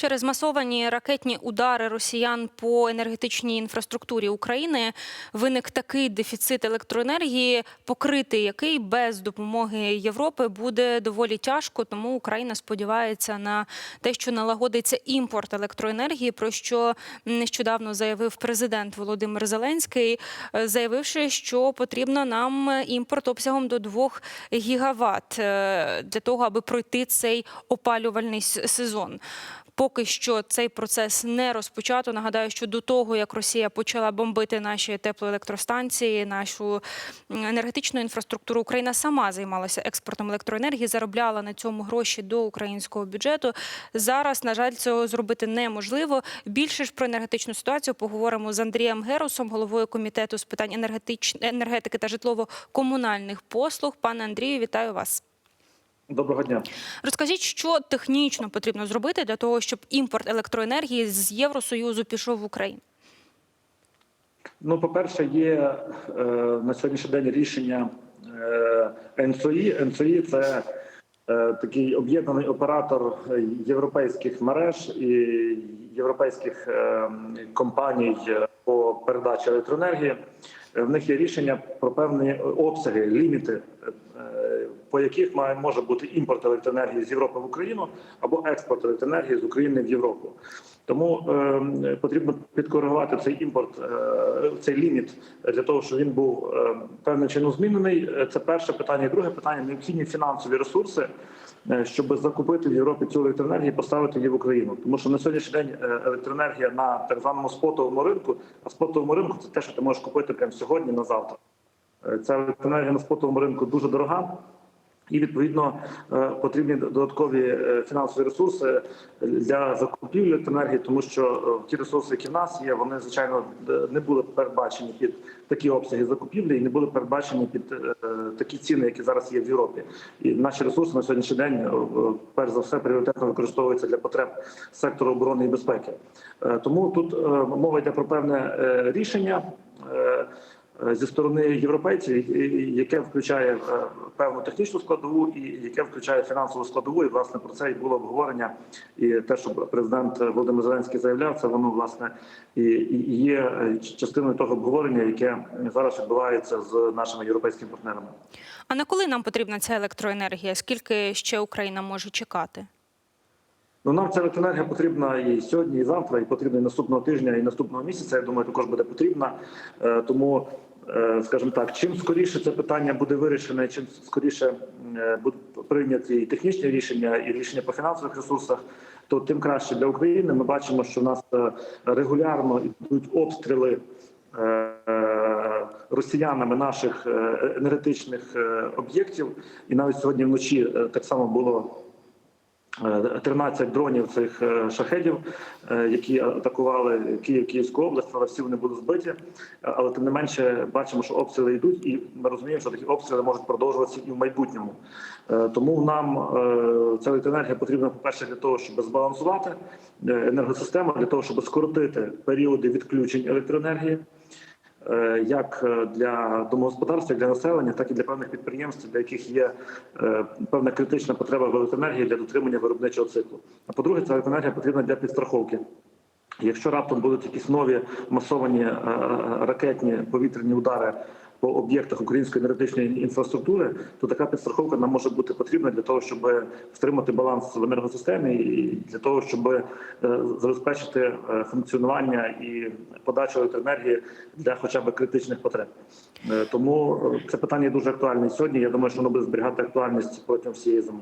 Через масовані ракетні удари росіян по енергетичній інфраструктурі України виник такий дефіцит електроенергії, покрити який без допомоги Європи буде доволі тяжко. Тому Україна сподівається на те, що налагодиться імпорт електроенергії, про що нещодавно заявив президент Володимир Зеленський, заявивши, що потрібно нам імпорт обсягом до 2 гігаватт е, для того, аби пройти цей опалювальний сезон. Поки що цей процес не розпочато. Нагадаю, що до того як Росія почала бомбити наші теплоелектростанції, нашу енергетичну інфраструктуру, Україна сама займалася експортом електроенергії, заробляла на цьому гроші до українського бюджету. Зараз, на жаль, цього зробити неможливо. Більше ж про енергетичну ситуацію поговоримо з Андрієм Герусом, головою комітету з питань енергетики та житлово-комунальних послуг. Пане Андрію, вітаю вас. Доброго дня. Розкажіть, що технічно потрібно зробити для того, щоб імпорт електроенергії з Євросоюзу пішов в Україну? Ну, по-перше, є е, на сьогоднішній день рішення е, НСОІ. НСОІ – це е, такий об'єднаний оператор європейських мереж і європейських е, компаній по передачі електроенергії. Е, В них є рішення про певні обсяги, ліміти, е, по яких має може бути імпорт електроенергії з Європи в Україну або експорт електроенергії з України в Європу. Тому е, потрібно підкоригувати цей імпорт, е, цей ліміт для того, щоб він був е, певним чином змінений. Е, Це перше питання. І друге питання необхідні фінансові ресурси, е, щоб закупити в Європі цю електроенергію, і поставити її в Україну. Тому що на сьогоднішній день е, електроенергія на так званому спотовому ринку, а спотовому ринку це те, що ти можеш купити прямо сьогодні на завтра. Е, Ця електроенергія на спотовому ринку дуже дорога. І відповідно е, потрібні додаткові е, фінансові ресурси для закупівлі електроенергії, тому що е, ті ресурси, які в нас є, вони звичайно е, не були передбачені під такі обсяги закупівлі і не були передбачені під е, такі ціни, які зараз є в Європі. І наші ресурси на сьогоднішній день е, е, перш за все пріоритетно використовуються для потреб сектору оборони і безпеки. Е, Тому тут е, мова йде про певне е, рішення. Е, зі сторони європейців, яке включає е, певну технічну складову і яке включає фінансову складову. І власне про це і було обговорення. І те, що президент Володимир Зеленський заявляв, це воно власне і є е, частиною того обговорення, яке зараз відбувається з нашими європейськими партнерами. А на коли нам потрібна ця електроенергія? Скільки ще Україна може чекати? Ну нам ця електроенергія потрібна і сьогодні, і завтра, і потрібна і наступного тижня, і наступного місяця. Я думаю, також буде потрібна. Тому, скажімо так, чим скоріше це питання буде вирішене, чим скоріше е, будуть прийняті і технічні рішення, і рішення по фінансових ресурсах, то тим краще для України. Ми бачимо, що в нас е, регулярно йдуть обстріли. е, е, Росіянами наших е, енергетичних е, об'єктів, і навіть сьогодні вночі е, так само було Е, 13 дронів цих е, шахедів, е, які атакували Київ, Київську область, але всі вони були збиті. Е, Але тим не менше бачимо, що обстріли йдуть, і ми розуміємо, що такі обстріли можуть продовжуватися і в майбутньому. Е, Тому нам е, ця електроенергія потрібна, по-перше, для того, щоб збалансувати е, енергосистему, для того, щоб скоротити періоди відключень електроенергії. Е, Як е, для домогосподарства, для населення, так і для певних підприємств, для яких є е, певна критична потреба в електроенергії для дотримання виробничого циклу. А по-друге, ця електроенергія потрібна для підстраховки. Якщо раптом будуть якісь нові масовані ракетні повітряні удари по об'єктах української енергетичної інфраструктури, то така підстраховка нам може бути потрібна для того, щоб втримати баланс в енергосистемі, і для того, щоб е, забезпечити е, функціонування і подачу електроенергії для хоча б критичних потреб. Е, Тому це питання дуже актуальне сьогодні. Я думаю, що воно буде зберігати актуальність протягом всієї зими.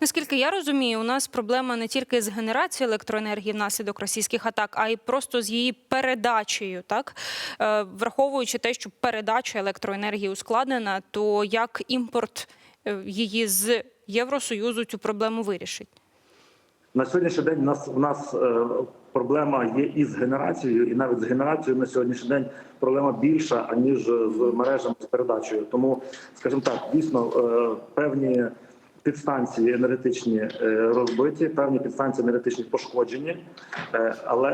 Наскільки я розумію, у нас проблема не тільки з генерацією електроенергії внаслідок російських атак, а й просто з її передачею. Так Е, враховуючи те, що передача електроенергії ускладнена, то як імпорт е, її з Євросоюзу цю проблему вирішить? На сьогоднішній день у нас у нас е, проблема є із генерацією, і навіть з генерацією на сьогоднішній день проблема більша аніж з мережами з передачею. Тому, скажімо так, дійсно певні підстанції енергетичні е, розбиті, певні підстанції енергетичні пошкоджені, Е, але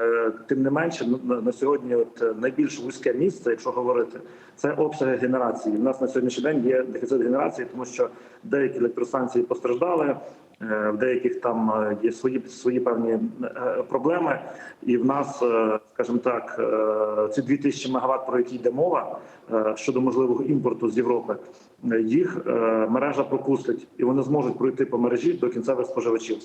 е, тим не менше на- сьогодні, от найбільш вузьке місце, якщо говорити, це обсяги генерації. У нас на сьогоднішній день є дефіцит генерації, тому що деякі електростанції постраждали. Е, В деяких там е, є свої свої певні е, проблеми, і в нас, скажімо так, ці 2000 мегаватт, про які йде мова щодо можливого імпорту з Європи, їх мережа пропустить, і вони зможуть пройти по мережі до кінцевих споживачів.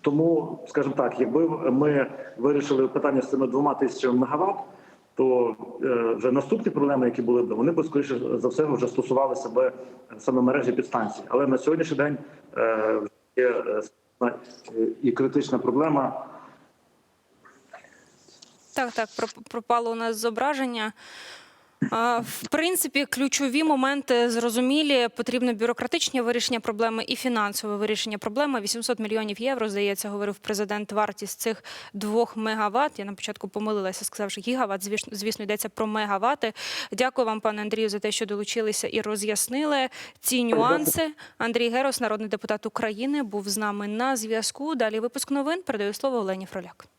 Тому, скажімо так, якби ми вирішили питання з цими двома тисячами мегаватт, то е, вже наступні проблеми, які були б, вони б скоріше за все вже стосувалися б саме мережі підстанцій. Але на сьогоднішній день е, є е, і критична проблема. Так, так, проп- пропало у нас зображення. В принципі, ключові моменти зрозумілі. Потрібно бюрократичне вирішення проблеми і фінансове вирішення проблеми. 800 мільйонів євро, здається, говорив президент. Вартість цих двох мегаватт. Я на початку помилилася, сказавши гігаватт. Звісно, звісно, йдеться про мегавати. Дякую вам, пане Андрію, за те, що долучилися і роз'яснили ці нюанси. Андрій Герос, народний депутат України, був з нами на зв'язку. Далі випуск новин. Передаю слово Олені Фроляк.